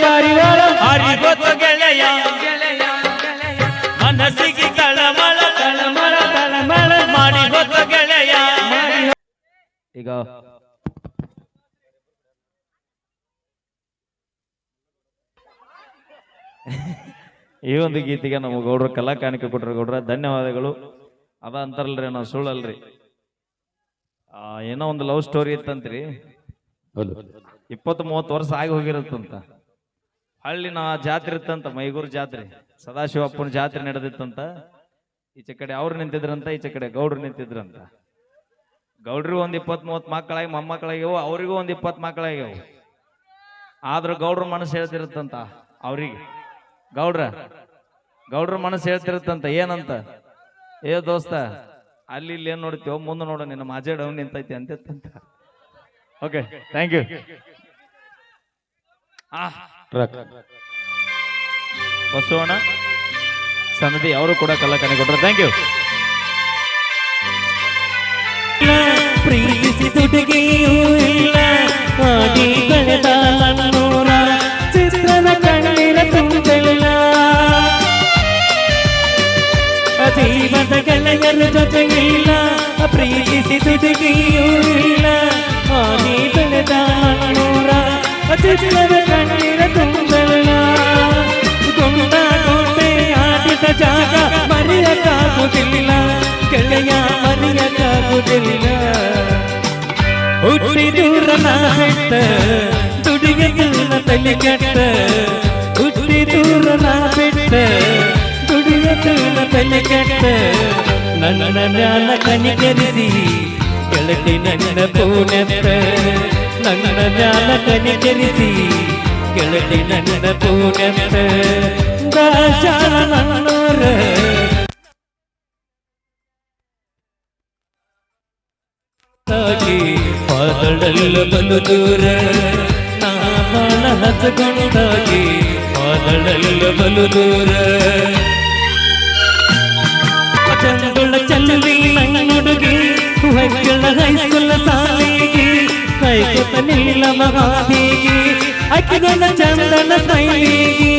ಪಾರಿವಾಳ ಅರಿವತ್ತು ಗೆಳೆಯ. ಮನಸ್ಸಿಗೆ ಕಳಮಳ ತಳಮಳ ತಳಮಳ ಮಾಡಿವತ್ತು ಗೆಳೆಯ. ಈಗ ಈ ಒಂದು ಗೀತೆಗೆ ನಮ್ಮ ಗೌಡ್ರ ಕಲಾ ಕಾಣಿಕೆ ಕೊಟ್ರ ಗೌಡ್ರ ಧನ್ಯವಾದಗಳು. ಅದ ಅಂತಾರಲ್ರಿ ನಾವು ಸುಳ್ಳಲ್ರಿ. ಆ, ಏನೋ ಒಂದು ಲವ್ ಸ್ಟೋರಿ ಇತ್ತಂತ್ರಿ. ಇಪ್ಪತ್ತು ಮೂವತ್ತು ವರ್ಷ ಆಗಿ ಹೋಗಿರುತ್ತಂತ. ಹಳ್ಳಿನ ಜಾತ್ರೆ ಇತ್ತಂತ, ಮೈಗೂರು ಜಾತ್ರೆ, ಸದಾಶಿವಪ್ಪನ ಜಾತ್ರೆ ನಡೆದಿತ್ತಂತ. ಈಚೆ ಕಡೆ ಅವ್ರು ನಿಂತಿದ್ರಂತ, ಈಚೆ ಕಡೆ ಗೌಡ್ರು ನಿಂತಿದ್ರಂತ. ಗೌಡ್ರಿಗೂ ಒಂದ್ ಇಪ್ಪತ್ ಮೂವತ್ ಮಕ್ಕಳಾಗಿ, ಮೊಮ್ಮಕ್ಕಳಾಗ್ಯವು, ಅವರಿಗೂ ಒಂದ್ ಇಪ್ಪತ್ ಮಕ್ಕಳಾಗ್ಯವು. ಆದ್ರೂ ಗೌಡ್ರ ಮನಸ್ಸು ಹೇಳ್ತಿರುತ್ತಂತ ಅವ್ರಿಗೆ. ಗೌಡ್ರ ಗೌಡ್ರ ಮನಸ್ಸು ಹೇಳ್ತಿರುತ್ತಂತ, ಏನಂತ? ಏ ದೋಸ್ತ, ಅಲ್ಲಿ ಇಲ್ಲಿ ಏನ್ ನೋಡ್ತೀವೋ ಮುಂದೆ ನೋಡೋ, ನಿನ್ನ ಮಾಜೆ ಡೌನ್ ನಿಂತೈತಿ ಅಂತ okay thank you Basavanna, Sanadi ಅವರು ಕೂಡ ಕಲಾಕನೆ ಕೊಟ್ರು. ಥ್ಯಾಂಕ್ ಯು ಪ್ರೀತಿಸಿ ತುಟಿಗೆಯೂ ಇಲ್ಲ. ಹಾಗೆ ಕಳೆದ ನನ್ನೂರ ಚಿತ್ರದ ಕಣ್ಣೀರ ತುಂಬಿಲ್ಲ. ಜೀವದ ಗೆಳೆಯರ ಜೊತೆಗಿಲ್ಲ. ಪ್ರೀತಿಸಿ ತುಟಿಗೆಯೂ ಇಲ್ಲ. ಹಾಗೆ ಕಳೆದ ನನ್ನೂರ ಚಿತ್ರದ ಕಣ್ಣೀರ ತುಂಬಿಲ್ಲ ಗೊಂಡ ಗೊಂಡೆ ಆಡಿದ ಜಾಗ ಮರೆಯಕ್ಕಾಗುವುದಿಲ್ಲ ಗೆಳೆಯ ಮರೆಯಕ್ಕಾಗುವುದಿಲ್ಲ ಹುಟ್ಟಿ ದೂರನ ಬೆಟ್ಟ ದುಡಿಗೆ ದೂರ ತಲೆ ಕೆಟ್ಟ ಹುಟ್ಟಿ ದೂರನ ಬೆಟ್ಟ ದುಡಿಗೆ ದೂರ ತಲೆ ಕೆಟ್ಟ ನನ್ನ ಜ್ಞಾನ ಕನಿಕರಿಸಿ ಗೆಳತಿ ನನ್ನ ಪೂನೆತ್ತ ನನ್ನ ಜ್ಞಾನ ಕನಿಕರಿಸಿ ಗೆಳತಿ ನನ್ನ ಪೂನೆತ್ತ ದಾಶಾಲ ನನ್ನೂರ ತಾಗಿ ಪಾದಳೆಲ್ಲ ಬಲು ದೂರ ನಾಮನ ಹಸಗೊಂಡಾಗಿ ಪಾದಳೆಲ್ಲ ಬಲು ದೂರ ಚಂದುಳ ಚಲ್ಲುವಿ ನನ್ನುಡುಗಿ ಹೊಯ್ಗಳ ಹೈಸ್ಕೂಲ್ ಸಾಲಿಗೆ ಕೈಕೊತ ನೀಲ ಮಹಾದಿಗೆ ಅಕ್ಕಿದೊಂದ ಚಂದನ ಕೈಲಿಗೆ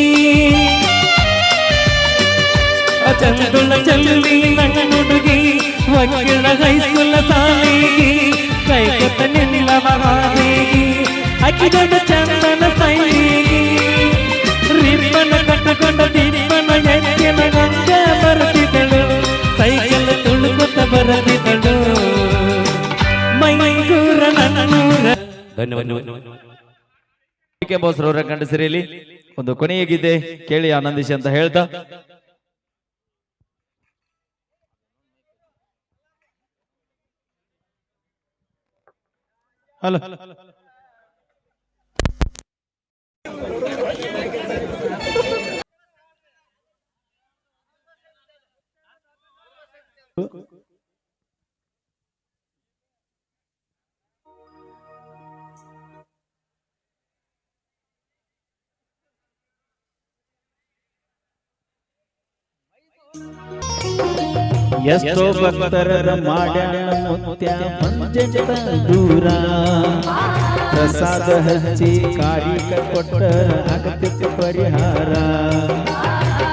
ಚಂದುಳ ಚಲ್ಲುವಿ ನನ್ನುಡುಗಿ ಹೊಯ್ಗಳ ಹೈಸ್ಕೂಲ್ ಸಾಲಿಗೆ ಕೈಕೊತ ನೀಲ ಮಹಾದಿಗೆ ಅಕ್ಕಿದೊಂದ ಚಂದನ ಕೈಲಿಗೆ ರಿಬ್ಬನ ಕಟ್ಟಕೊಂಡ ದಿಬ್ಬನ ಎತ್ತಿನ ಗಂಗ ಬರುತ್ತಿದ್ದಳು ಸೈಕಲ್ ತುಳುಕುತ್ತ ಮೈ ಮೈಗೂರ ನನ್ನೂರ ಧನ್ಯವಾದ ಬಾಸ್ ರವರ ಕಂಡಸಿರಿಯಲ್ಲಿ ಒಂದು ಕೊನೆಯ ಗೀತೆ ಕೇಳಿ ಆನಂದಿಸಿ ಅಂತ ಹೇಳ್ತಾ. ಹಲೋ. ಎಷ್ಟೋ ಭಕ್ತರ ಮಾಡ್ಯಾಣ ಮುತ್ಯ ಮಂಜಂತ ದೂರ ಪ್ರಸಾದ ಹಚ್ಚಿ ಕಾರಿಕ ಕೊಟ್ಟ ಅಗತ್ಯಕ್ಕೆ ಪರಿಹಾರ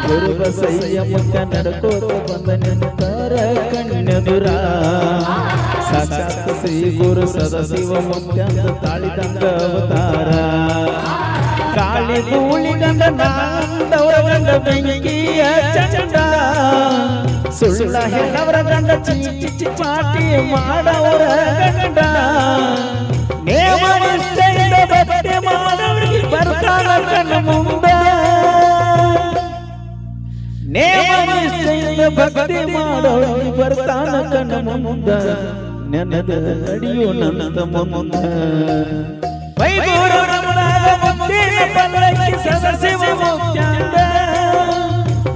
ಗುರು ಬಸಯ್ಯ ಮುಖ ನಡ್ಕೋತ ಬಂದ ನಿಂತರ ಕಣ್ಣೆದುರ ಸಾಕ್ಷಾತ್ ಶ್ರೀ ಗುರು ಸದಶಿವ ಮುಖ್ಯಂದ ತಾಳಿದಂಗ ಅವತಾರ ಕಾಳಿ ಗೂಳಿ ಗಂಡ ನಾಂದವರ ಗಂಡ ಬೆಂಕಿಯ ಚಂಡ ಸುಳ್ಳ ಹೆಣ್ಣವರ ಗಂಡ ಚಿಚ್ಚಿ ಪಾಟಿ ಮಾಡವರ ಗಂಡ ನೇಮ ನಿಷ್ಠೆಯಿಂದ ಭಕ್ತಿ ಮಾಡವರಿಗೆ ಬರ್ತಾನ ಕಣ್ಣ ಮುಂದ ನೇಮ ನಿಷ್ಠೆಯಿಂದ ಭಕ್ತಿ ಮಾಡೋರಿಗೆ ಬರ್ತಾನ ಕಣ್ಣ ಮುಂದ ನೆನದ ನಡೆಯೋ ನನ್ನ ಮುಂದ ವೈಭೂರ ರಮಣಾದ ಮುತ್ತಿನ ಪಲ್ಲಕ್ಕಿ ಸದಸಿವ ಮುಖ್ಯಾಂದ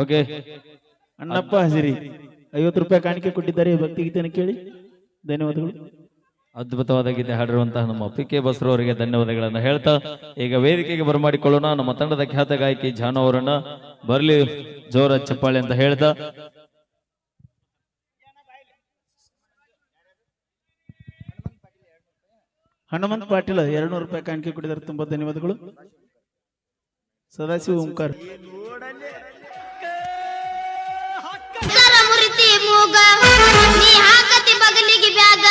ಓಕೆ ಅಣ್ಣಪ್ಪ ಹಸಿರಿ. ಐವತ್ತು ರೂಪಾಯಿ ಕಾಣಿಕೆ ಕೊಟ್ಟಿದ್ದಾರೆ ಭಕ್ತಿ ಗೀತೆಯನ್ನು ಕೇಳಿ. ಧನ್ಯವಾದಗಳು. ಅದ್ಭುತವಾದ ಗೀತೆ ಹಾಡಿರುವಂತಹ ನಮ್ಮ ಪಿ ಕೆ ಬಸ್ರು ಅವರಿಗೆ ಧನ್ಯವಾದಗಳನ್ನು ಹೇಳ್ತಾ ಈಗ ವೇದಿಕೆಗೆ ಬರಮಾಡಿಕೊಳ್ಳೋಣ. ನಮ್ಮ ತಂಡದ ಖ್ಯಾತ ಗಾಯಕಿ ಜಾನು ಅವರನ್ನ ಬರ್ಲಿ ಜೋರ ಚಪ್ಪಾಳೆ ಅಂತ ಹೇಳ್ತಾ. ಹನುಮಂತ್ ಪಾಟೀಲ್ ಎರಡು ನೂರು ರೂಪಾಯಿ ಕಾಣಿಕೆ ಕೊಟ್ಟಿದ್ದಾರೆ. ತುಂಬಾ ಧನ್ಯವಾದಗಳು. ಸದಾಶಿವ ಓಂಕಾರ. ಮೂಗ. ನೀ ಹಾಕತಿ ಬಗಲಿಗೆ ಬ್ಯಾಗ.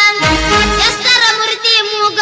ಎಷ್ಟರ ಮುರಿತಿ ಮೂಗ.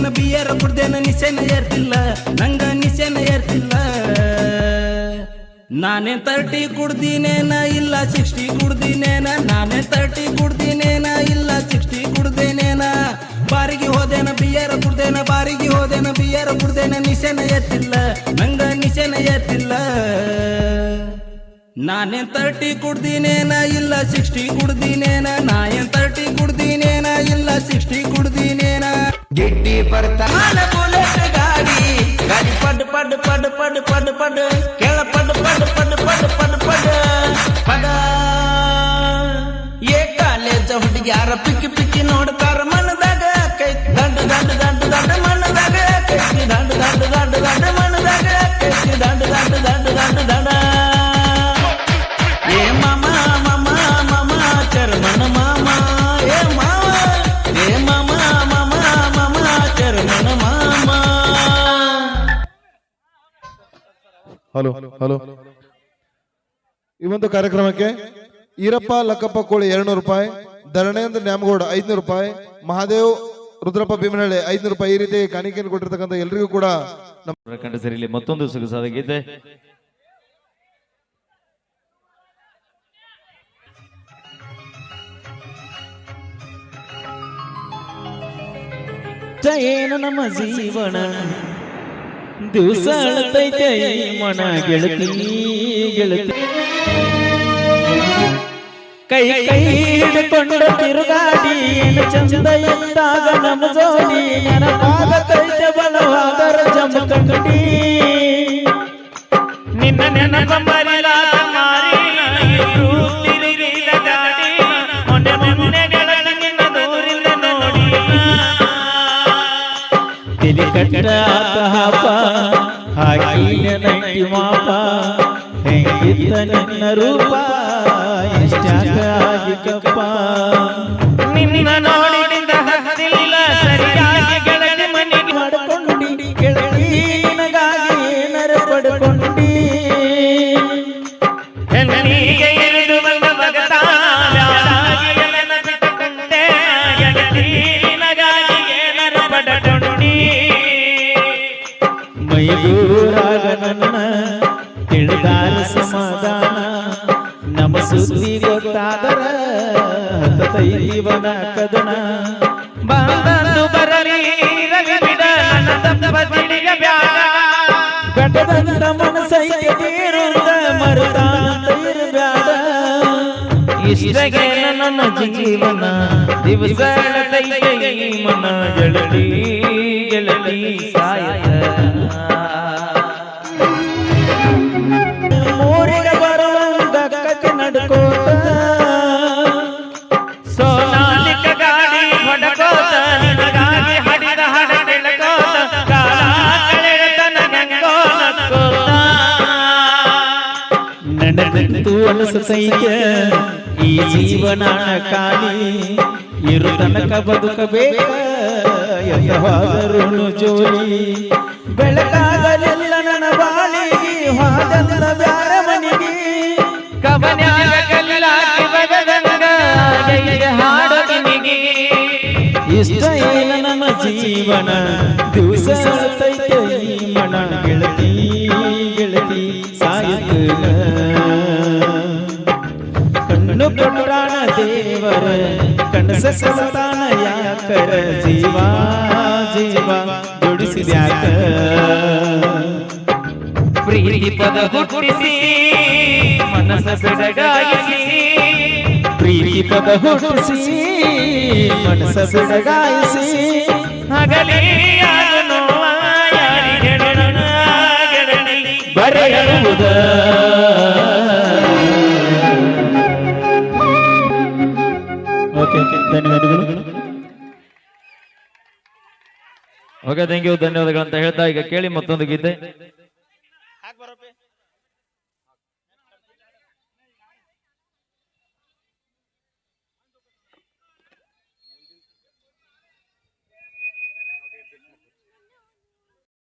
ಹೋದೇನ ಬಿಯರ ಕುಡ್ದೇನ ನಿಸೆನ ಏರ್ತಿಲ್ಲ, ನಂಗ ನಿಸೆನ ಏರ್ತಿಲ್ಲ. ನಾನೇ ತರ್ಟಿ ಕುಡ್ದಿನೇನ ಇಲ್ಲ, ಸಿಕ್ಸ್ಟಿ ಕುಡ್ದಿನೇನ. ನಾನೇ ತರ್ಟಿ ಕುಡ್ದಿನೇನ ಇಲ್ಲ, ಸಿಕ್ಸ್ಟಿ ಕುಡ್ದೇನೇನ. ಬಾರಿಗೆ ಹೋದೇನ ಬಿಯರ ಕುಡ್ದೇನ, ಬಾರಿಗೆ ಹೋದೇನ ಬಿಯರ ಕುಡ್ದೇನ ನಿಸೆನ ಏರ್ತಿಲ್ಲ, ನಂಗ ನಿಸೆನ ಏರ್ತಿಲ್ಲ. ನಾನೇನ್ ತರ್ಟಿ ಕುಡ್ದಿನೇನ ಇಲ್ಲ ಸಿಕ್ಸ್ಟಿ ಕುಡ್ದಿನೇನ? ನಾ ಏನ್ ತರ್ಟಿ ಕುಡ್ದಿನೇನ ಇಲ್ಲ ಸಿಕ್ಸ್ಟಿ ಕುಡ್ದಿನೇನ? ಗಿಡ್ಡಿ ಬರ್ತಾನ ಹಲೋ ಹಲೋ ಈ ಒಂದು ಕಾರ್ಯಕ್ರಮಕ್ಕೆ ಈರಪ್ಪ ಲಕ್ಕಪ್ಪ ಕೋಳಿ ಎರಡ್ನೂರು ರೂಪಾಯಿ ಧರಣೇಂದ್ರ ನ್ಯಾಮಗೌಡ ಐದ್ನೂರು ರೂಪಾಯಿ ಮಹಾದೇವ್ ರುದ್ರಪ್ಪ ಭೀಮನಹಳ್ಳಿ ಐದ್ನೂರು ರೂಪಾಯಿ ಈ ರೀತಿ ಕಾಣಿಕೆಯನ್ನು ಕೊಟ್ಟಿರ್ತಕ್ಕಂಥ ಎಲ್ರಿಗೂ ಕೂಡ ನಮ್ಮ ಕಂಡ ಸರಿಲಿ ಮತ್ತೊಂದು ಸೊಗಸಾದ ಗೀತೆ. ಏನು ನಮ್ಮ ಜೀವನ. ದಿವಸ ಅಳತೈತೆ ಮನ ಗೆಳತಿ ಗೆಳತಿ. ಕೈ ಕೈ ಹಿಡ್ಕೊಂಡು ತಿರುಗಾಡಿ ಏನು ಚಂದ ಇದ್ದಾಗ ನಮ್ಮ ಜೋಡಿ ನೆನಪಾಗತೈತೆ ಬಲವಾದರ ಜಮಕಂಡಿ ನಿನ್ನ ನೆನಪ ತಿಳಿ ಕಟ್ಟಾತ ಹಾಪ ಹಾಕಿ ನಂಟಿ ಮಾಪ ಹೆಂಗಿದ್ದ ನಿನ್ನ ರೂಪ ಇಷ್ಟಾಗ ಆಗಿಕಪ್ಪ ನಿನ್ನ ಹತ್ತೈವನ ಕದನ ಬಂದಂದು ಬರಲಿ ರವಿ ಬಿಡ ನನ್ನ ತಪ್ಪ ತಿಳಿಯ ಬ್ಯಾಡ ಬೆಟ್ಟದಂತ ಮನಸ್ಸೈಗೆ ತೀರುಂದ ಮರುತಾಂತ ಇರಬ್ಯಾಡ ಇಷ್ಟಗೆ ನನ್ನ ಜೀವನ ದಿವಸ ಈ ಮನ ಗೆಳತಿ ಗೆಳತಿ ಸಾಯತ ಅಲಸೈಯ ಈ ಜೀವನ ಕಾಲಿ ಇರು ತನಕ ಬದುಕಬೇಕ ಯಥವಾದರೂ ಜೋಲಿ. ಬೆಳಕಾಗಲಿಲ್ಲ ನನ್ನ ಬಾಳಿಗೆ ಹಾದಲ್ಲ ಬ್ಯಾರ ಮನಿಗೆ. ನಿನಗೆ. ಇಷ್ಟ ಏನ ನಮ್ಮ ಜೀವನ ದಿವಸ ಈ ಮನ ಗೆಳತಿ ಗೆಳತಿ ಸಾಯುತ್ತ ಕಣ್ಣು ಕೊಟ್ಟಾಣ ದೇವರ ಕನಸ ಸಲತಾನ ಯಾಕರ ಜೀವ ಜೀವ ಜೋಡಿಸಿದ್ಯಾಕ ಪ್ರೀತಿ ಪದ ಹುಟ್ಟಿಸಿ ಮನಸ್ಸ ಬೆಡಗಾಯಿಸಿ ಪ್ರೀತಿ ಪದ ಹುಟ್ಟಿಸಿ ಮನಸ ಬಿಡಗಾಯಿಸಿ ಹಗಲಿ ಆಗನು ಯಾರಿ ಗೆಳನ ಗೆಳನಿ ಬರೆಯುವುದ ಧನ್ಯವಾದಗಳು. ಓಕೆ ಥ್ಯಾಂಕ್ ಯು ಧನ್ಯವಾದಗಳು ಅಂತ ಹೇಳ್ತಾ ಈಗ ಕೇಳಿ ಮತ್ತೊಂದು ಗೀತೆ.